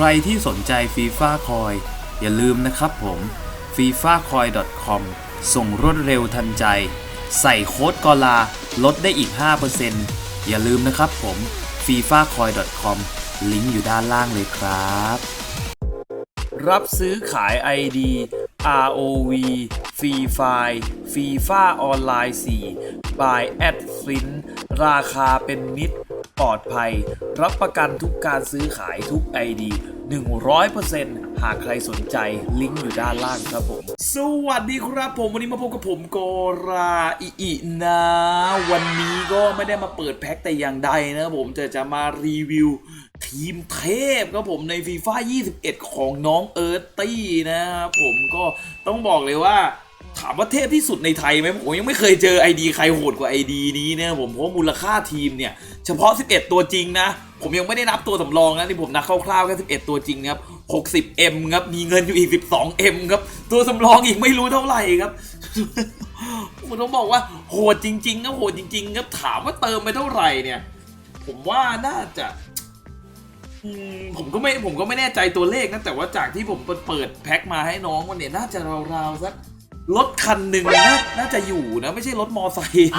ใครที่สนใจฟีฟ่าคอยอย่าลืมนะครับผม f i f a c o i com ส่งรวดเร็วทันใจ ใส่โค้ดกอลาลดได้อีก 5%อย่าลืมนะครับผม f i f a c o i com ลิงก์อยู่ด้านล่างเลยครับ รับซื้อขาย ID ROV Free Fire FIFA ออนไลน์4 by a d f i n ราคาเป็นมิตร ปลอดภัย รับประกันทุกการซื้อขายทุก ID 100%หากใครสนใจลิงก์อยู่ด้านล่างครับผม สวัสดีครับผมวันนี้มาพบกับผมโกราอิอินะ วันนี้ก็ไม่ได้มาเปิดแพ็คแต่อย่างใดนะผมจะจะมารีวิวทีมเทพครับผมในฟีฟ่า21 ของน้องเอิร์ตี้นะครับผมก็ต้องบอกเลยว่า ถามว่าเทพที่สุดในไทยไหมผมยังไม่เคยเจอ ID ใครโหดกว่า ID นี้เนะครับผมเพราะมูลค่าทีมเนี่ย เฉพาะ 11 ตัวจริงนะ ผมยังไม่ได้นับตัวสำรองนะที่ผมนับคร่าวๆแค่11 ตัวจริงนะครับ 60M ครับ มีเงินอยู่อีก 12M ครับ ตัวสำรองอีกไม่รู้เท่าไหร่ครับผมต้องบอกว่าโหดจริงๆครับโหดจริงๆครับถามว่าเติมไปเท่าไหร่เนี่ย ผมว่าน่าจะผมก็ไม่ผมก็ไม่แน่ใจตัวเลขนะแต่ว่าจากที่ผมเปิดแพ็คมาให้น้องวันเนี่ยน่าจะราวๆสัก รถคันหนึ่งนะน่าจะอยู่นะ ไม่ใช่รถมอไซค์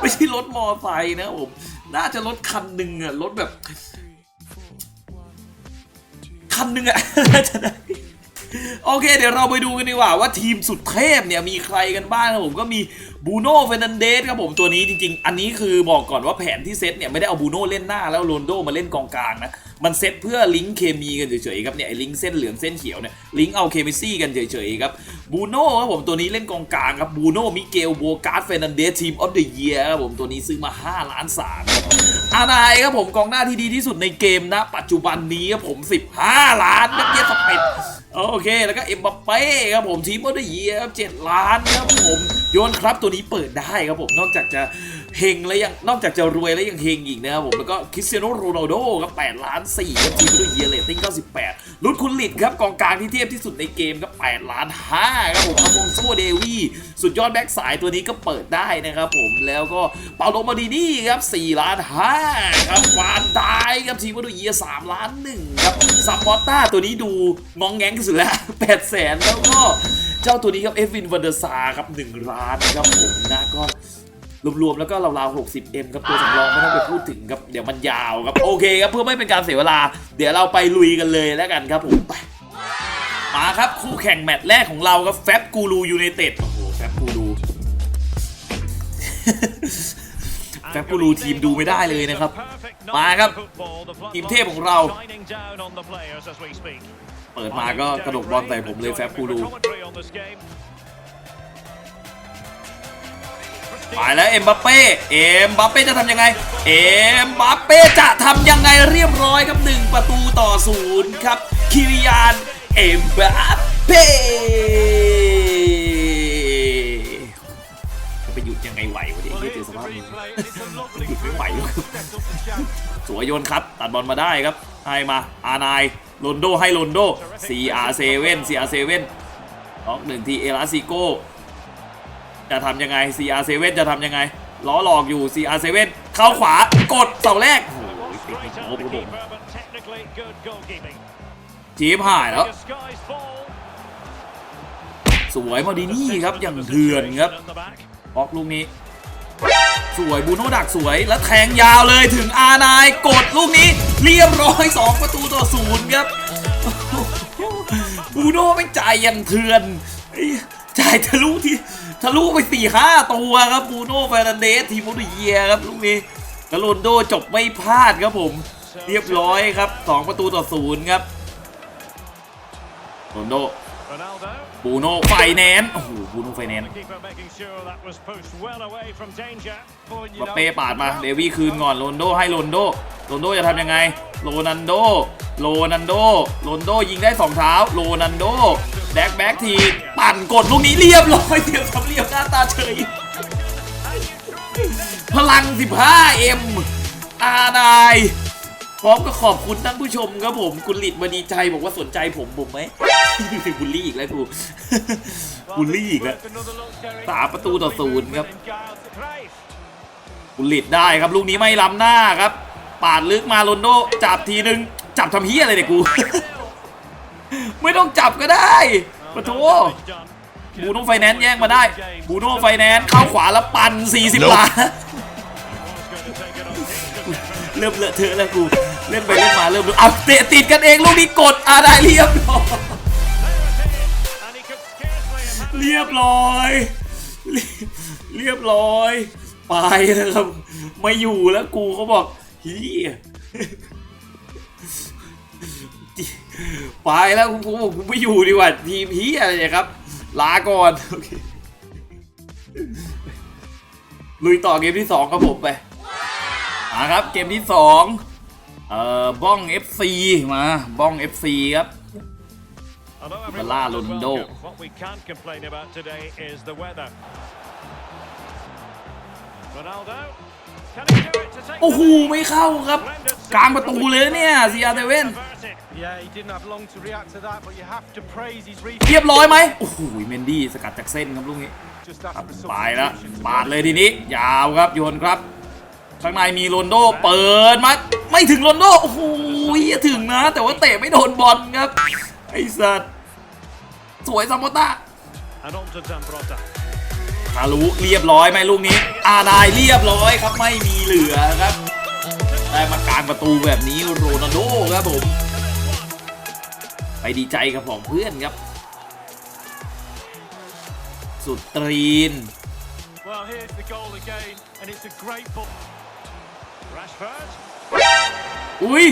ไม่ใช่รถมอไซค์นะผมน่าจะรถคันหนึ่งอะรถแบบ คันหนึ่งอะน่าจะได้ โอเค เดี๋ยวเราไปดูกันดีกว่าว่าทีมสุดเทพเนี่ยมีใครกันบ้างครับผมก็มีบูโน่เฟรนันเดสครับผมตัวนี้จริงๆ อันนี้คือบอกก่อนว่าแผนที่เซตเนี่ยไม่ได้เอาบูโน่เล่นหน้าแล้วโรนโดมาเล่นกองกลางนะมันเซตเพื่อลิงก์เคมีกันเฉยๆครับเนี่ยไอ้ลิงก์เส้นเหลืองเส้นเขียวเนี่ยลิงก์เอาเคมิซี่กันเฉยๆครับบูโน่ครับผมตัวนี้เล่นกองกลางครับบูโน่มิเกลโบการ์ดเฟรนันเดสทีมออฟเดอะเยียร์ครับผมตัวนี้ซื้อมา 5 ล้านสามครับอานายครับผมกองหน้าที่ดีที่สุดในเกมนะ ปัจจุบันนี้ครับผม 15 ล้านครับเยียสเปด โอเค แล้วก็เอ็มบัปเป้ครับผมทีมโอเดเยียครับเจ็ดล้านครับผมโยนครับตัวนี้เปิดได้ครับผมนอกจากจะ เฮงแล้วยังนอกจากจะรวยแล้วยังเฮงอีกนะครับผมแล้วก็คริสเตียโนโรนัลโดครับ8ล้าน4ครับทีมออฟเดอะเยียเรตติ้ง98ลุดคุณลิดครับกองกลางที่เทียบที่สุดในเกมครับ8ล้าน5ครับผมอามงโซเดวี่สุดยอดแบ็กสายตัวนี้ก็เปิดได้นะครับผมแล้วก็เปาโลมาดินี่ครับ4ล้าน5ครับวานไดครับทีมออฟเดอะเยียร์3ล้าน1ครับซัมมอตต้าตัวนี้ดูงองแงงที่สุดแล้ว8แสนแล้วก็เจ้าตัวนี้ครับเอฟวินวันเดอร์ซาครับ1ล้านครับผมนะ รวมๆแล้วก็ราวๆ 60M ครับตัวสำรองไม่ต้องไปพูดถึงครับเดี๋ยวมันยาวครับโอเคครับเพื่อไม่เป็นการเสียเวลา เดี๋ยวเราไปลุยกันเลยแล้วกันครับผมไปมาครับคู่แข่งแมตช์แรกของเราครับแฟบกูรูยูไนเต็ดโอ้โหแฟบกูรูแฟบกูรูทีมดูไม่ได้เลยนะครับ มาครับทีมเทพของเรา เปิดมาก็กระดกบอลใส่ผมเลยแฟบกูรู ไปแล้วเอ็มบัปเป้เอ็มบัปเป้จะทำยังไง เอ็มบัปเป้จะทำยังไงเรียบร้อยครับหนึ่งประตูต่อศูนย์ครับคิริยานเอ็มบัปเป้จะไปหยุดยังไงไหววะเนี่ยเจอสภาพนี้หยุดไม่ไหวแล้วครับสวยโยนครับตัดบอลมาได้ครับให้มาอานายโรนโดให้โรนโด CR7 CR7 ล็อกหนึ่งทีเอลาซิโก จะทำยังไง CR7 จะทำยังไงล้อหลอกอยู่ CR7 เข้าขวากดเสาแรกโอ้โหติดไม่ครบครับผมจีบหายแล้ว สวยมาดีนี่ครับอย่างเถื่อนครับออกลูกนี้ สวยบูโน่ดักสวยแล้วแทงยาวเลยถึงอานายกดลูกนี้ เรียบร้อย 2 ประตูต่อศูนย์ครับบูโน่ไม่จ่ายอย่างเถื่อนเอ้ยจ่ายทะลุที่ ทะลุไปสี่ห้าตัวครับบูโน่เฟรนันเดสทีมออฟเดเยียครับลูกนี้แล้วโรนโดจบไม่พลาดครับผม เรียบร้อยครับ 2 ประตูต่อศูนย์ครับโรนโดบูโน่ไฟแนนซ์โอ้โหบูโน่ไฟแนนซ์บัปเป้ปาดมา เดวี่คืนก่อนโรนโดให้โรนโดโรนโดจะทำยังไง โรนันโด โรนันโด โรนโดยิงได้สองเท้า โรนันโด แบ็กแบ็กทีปั่นกดลูกนี้เรียบร้อยเดียวสำเรียบหน้าตาเฉย พลัง 15M อานายพร้อมก็ขอบคุณท่านผู้ชมครับผม คุณหลิดมาดีใจบอกว่าสนใจผมผมไหมบุลลี่อีกแล้วกูบุลลี่อีกแล้วสามประตูต่อศูนย์ครับบุลลิตได้ครับลูกนี้ไม่ล้ำหน้าครับ ปาดลึกมาโรนโด จับทีนึง จับทำเฮียอะไรเนี่ยกู ไม่ต้องจับก็ได้ปะโถบูโน่ไฟแนนซ์แย่งมาได้บูโน่ไฟแนนซ์เข้าขวาแล้วปั่น40ล้านเริ่มเลอะเทอะแล้วกู เล่นไปเล่นมาเริ่มรู้เอาเตะติดกันเองลูกนี้กดอ่าได้เรียบร้อยเรียบร้อยเรียเรียบร้อย ไปแล้วครับ ไม่อยู่แล้วกูเขาบอกเฮีย ไปแล้วกูกูบอกกูไม่อยู่ดีกว่า ทีมเฮียอะไรเนี่ยครับ ลาก่อนโอเคลุยต่อเกมที่สองครับผมไปมาครับ เกมที่สองเอ่อ บ้อง FC มา บ้อง FC ครับ Bala Lundo. Lundo. What we can't complain about today is the weather. Ronaldo. Can he do it to take โอ้โห the lead? ไม่เข้าครับ กลางประตูเลยเนี่ยซีอาร์เซเว่น Avert it. Yeah, he didn't have long to react to that, but you have to praise his เรี reflex ยบร้อยไหมโอ้โหเมนดี้สกัดจากเส้นครับลูกนี้ just ครับ after a ไปแล้ว substitution. ปาดเลยทีนี้ ยาวครับโยนครับ ข้างในมีโรนโดเปิดมาไม่ถึงโรนโดโอ้โหถึงนะ แต่ว่าเตะไม่โดนบอลครับไอ้สัตว์สวยซัมโบต้า ทารุเรียบร้อยไหมลูกนี้อาได้เรียบร้อยครับไม่มีเหลือครับ ได้มากลางประตูแบบนี้โรนัลโดครับผม ไปดีใจกับของเพื่อนครับ สุดตรีน Well, here's the goal again, and it's a great ball. Rashford. อุ้ย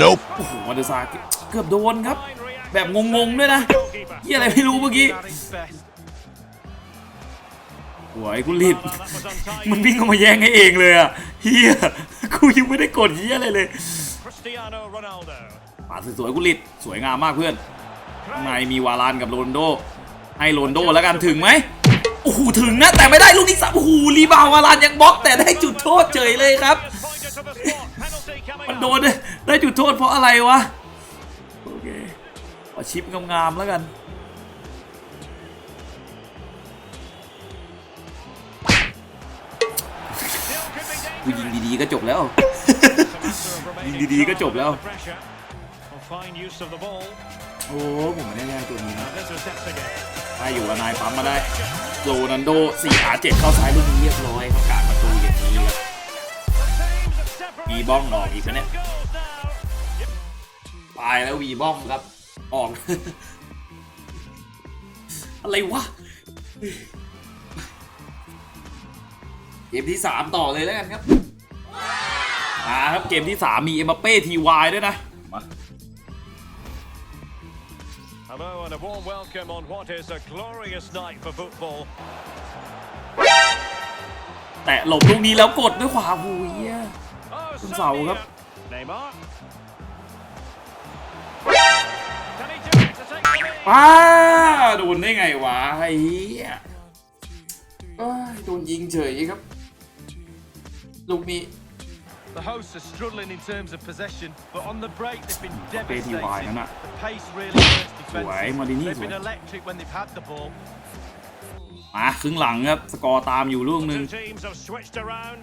Nope. โอ้โหวันเดอร์ซาร์เกือบโดนครับ Fine reaction. แบบงงๆด้วยนะ Goalkeeper. เหียอะไรไม่รู้เมื่อกี้ At his best. หวยกูลิด Well, that was untidy. มันวิ่งเข้ามาแย่งให้เองเลยอะเฮียกูยังไม่ได้กดเฮียอะไรเลย Cristiano Ronaldo. ปาดสวยๆกูลิดสวยงามมากเพื่อนข้างในมีวารานกับโรนลโด ให้โรนลโดแล้วกันถึงไหมโอ้โหถึงนะแต่ไม่ได้ลูกนี้สับโอ้โหรีบาวด์วารานยังบล็อกแต่ได้จุดโทษเฉยเลยครับ Just pointed to the spot. Penalty coming มัน up. โดนได้ได้จุดโทษเพราะอะไรวะโอเคเอาชิปงามๆแล้วกัน กูยิง dangerous. ดีๆก็จบแล้ว It's a matter of remaining ยิงดีๆก็จบแล้ว calm under pressure. Well, fine use of the ball. โอ้ผมไม่ได้แย่งตัวนี้นะ And this is Dexter. ถ้าอยู่กับนายปั๊มมาได้โรนันโด4ขา7เข้าซ้ายลูกนี้เรียบร้อยครับกลางประตูอย่างนี้ครับวีบ้องออกอีกปะเนี่ยตายแล้ววีบ้องครับ ออก อะไรวะเกมที่ 3 ต่อเลยแล้วกันครับมาครับเกมที่ 3 มีเอ็มบัปเป้ทีวายด้วยนะ มา Hello and a warm welcome on what is a glorious night for football. แต่หลบลูกนี้แล้วกดด้วยขวาหูยอะ Oh, Con so sầu near. gấp. Neymar. Can he do it to take the lead? ป้าโดนได้ไงวะไอ้เหี้ยเอ้ยโดนยิงเฉยครับ ลูกนี้ The hosts are struggling in terms of possession, but on the break they've been Pretty devastating. wide, isn't it? The pace really hurts Quậy, mà đi defenses. nhít They've been rồi. electric when they've had the ball. มาครึ่งหลังครับ สกอร์ตามอยู่ลูกหนึ่ง Two teams have switched around.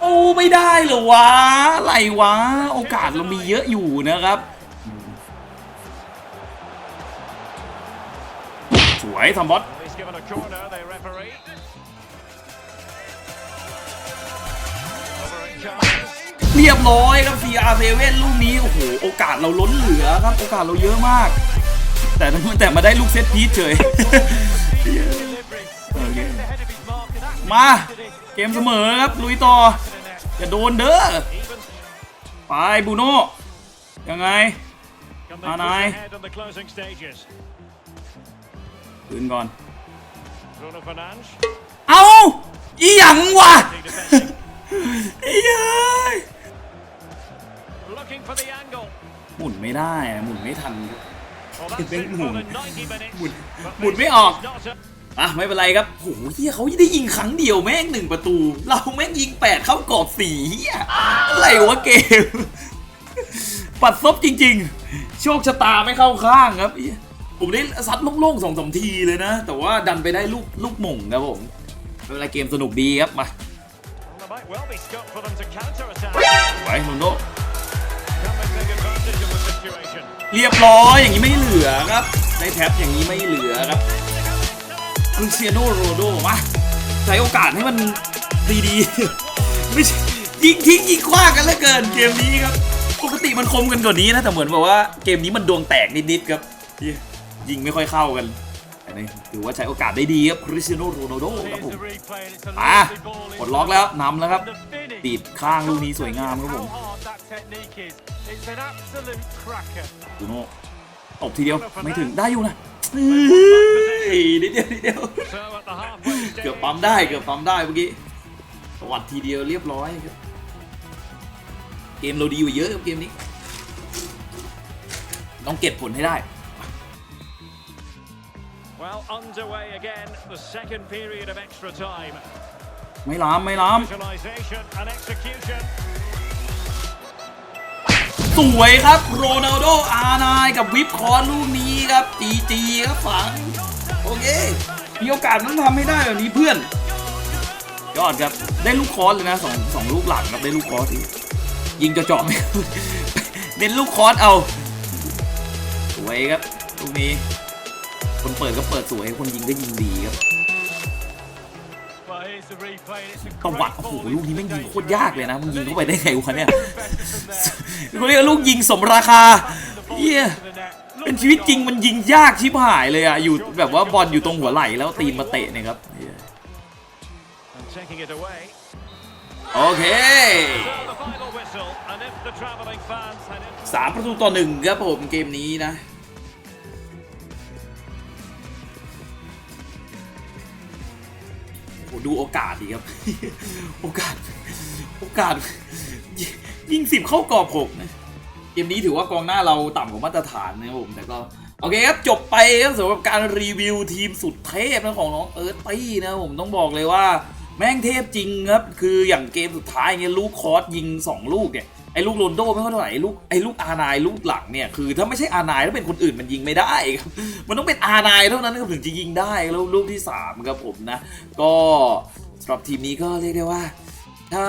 โอ้ ไม่ได้เหรอวะอะไรวะ โอกาสเรามีเยอะอยู่นะครับ สวยทอมบอส He's given a corner, the referee. เรียบร้อยครับ CR7 ลูกนี้โอ้โหโอกาสเราล้นเหลือครับโอกาสเราเยอะมาก แต่แต่มาได้ลูกเซตพีชเฉย Delivery. Okay. He's getting ahead of his mark, and that's มาเกมเสมอครับลุยต่ออย่าโดนเด้อ Even. ไปบูโน่ยังไง Can they Ah, push nice. ahead on the closing stages? คืนก่อน Bruno Fernandes. เอาอีหยังวะ Defending. ไอ้เอ้ย Looking for the angle. หมุนไม่ได้อะหมุนไม่ทันครับ Well, that's Bên it for nguồn. the 90 minutes. Nguồn- But nguồn this mới is ọt. not a- อะไม่เป็นไรครับโหเฮียเขาได้ยิงครั้งเดียวแม่งหนึ่งประตู เราแม่งยิงแปดเข้ากรอบสี่เฮียอะไรวะเกม ปัดซบจริง ๆ โชคชะตาไม่เข้าข้างครับเหี้ยผมได้ซัดโล่งๆสองสามทีเลยนะ แต่ว่าดันไปได้ลูกลูกหม่งครับผมไม่เป็นไรเกมสนุกดีครับมา On the back might well be scope for them to counter attack. ไว้โรนลโด เรียบร้อยอย่างนี้ไม่เหลือครับได้แท็บอย่างนี้ไม่เหลือครับคริสเตียโนโรโดมาใช้โอกาสให้มันดีๆไม่ใช่ยิงทิ้งยิงคว้างกันเหลือเกินเกมนี้ครับปกติมันคมกันกว่านี้นะแต่เหมือนแบบว่าเกมนี้มันดวงแตกนิดๆครับยิงไม่ค่อยเข้ากัน นนี้ถือว่าใช้โอกาสได้ดีครับคริสเตียโนโรนัลโดครับ Here's ผม the replay, and it's a อะ lovely ball ปลดล็อกแล้วนำแล้วครับ And the finish. ติดข้างลูกนี้สวยงามครับผม How hard that technique is. It's an absolute cracker. ดูโน่ตบทีเดียวไม่ถึงได้อยู่นะเฮ้ยนิดเดียวนิดเดียว So at the halfway เกือบ stage, ปั๊มได้เกือบปั๊มได้เมื่อกี้สวัสดทีเดียวเรียบร้อยครับเกมเราดีกว่าเยอะครับเกมนี้ ต้องเก็บผลให้ได้ well underway again, the second period of extra time. ไม่ล้ามไม่ล้าม Visualization and execution. สวยครับโรนัลโดอาร์ไนกับวิปคอนลูกนี้ครับจีจีครับฝัง โอเค มีโอกาสต้องทำให้ได้แบบนี้เพื่อน ยอดครับ ได้ลูกคอร์สเลยนะสองสองลูกหลังครับได้ลูกคอร์สอีกยิงจะเจาะๆไม่เน้นลูกคอร์สเอา สวยครับลูกนี้ คนเปิดก็เปิดสวย คนยิงก็ยิงดีครับประวัติโอ้โหลูกนี้แม่งยิงโคตรยากเลยนะมึงยิงเข้าไปได้ไงวะเนี่ยเขาเรียกลูกยิงสมราคาเยี่ยเป็นชีวิตจริงมันยิงยากชิบหายเลยอะอยู่แบบว่าบอลอยู่ตรงหัวไหล่แล้วตีนมาเตะเนี่ยครับโอเคสามประตูต่อหนึ่งครับผมเกมนี้นะ ดูโอกาสดีครับ โอกาส โอกาส ยิงสิบเข้ากรอบหกนะเกมนี้ถือว่ากองหน้าเราต่ำกว่ามาตรฐานนะครับผมแต่ก็โอเคครับจบไปครับสำหรับการรีวิวทีมสุดเทพนะของน้องเอิร์ธตี้นะผมต้องบอกเลยว่า แม่งเทพจริงครับ คืออย่างเกมสุดท้ายเงี้ยลูกคอสยิง 2 ลูกเนี่ยไอ้ลูกโรนโดไม่ค่อยเท่าไหร่ไอ้ลูกไอ้ลูกอานายลูกหลังเนี่ยคือถ้าไม่ใช่อาร์ไนถ้าเป็นคนอื่นมันยิงไม่ได้ครับมันต้องเป็นอานายเท่านั้นถึงจะยิงได้แล้วลูกที่3ครับผมนะ ก็สำหรับทีมนี้ก็เรียกได้ว่า ถ้า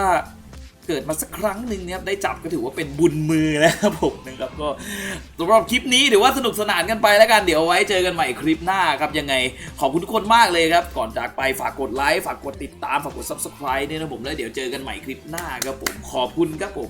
เกิดมาสักครั้งหนึ่งเนี่ยครับได้จับก็ถือว่าเป็นบุญมือนะครับผมนะครับก็สำหรับคลิปนี้ถือว่าสนุกสนานกันไปแล้วกันเดี๋ยวไว้เจอกันใหม่คลิปหน้าครับยังไงขอบคุณทุกคนมากเลยครับ ก่อนจากไปฝากกดไลค์ฝากกดติดตามฝากกด subscribe เนี่ยนะผมแล้วเดี๋ยวเจอกันใหม่คลิปหน้าครับผมขอบคุณครับผม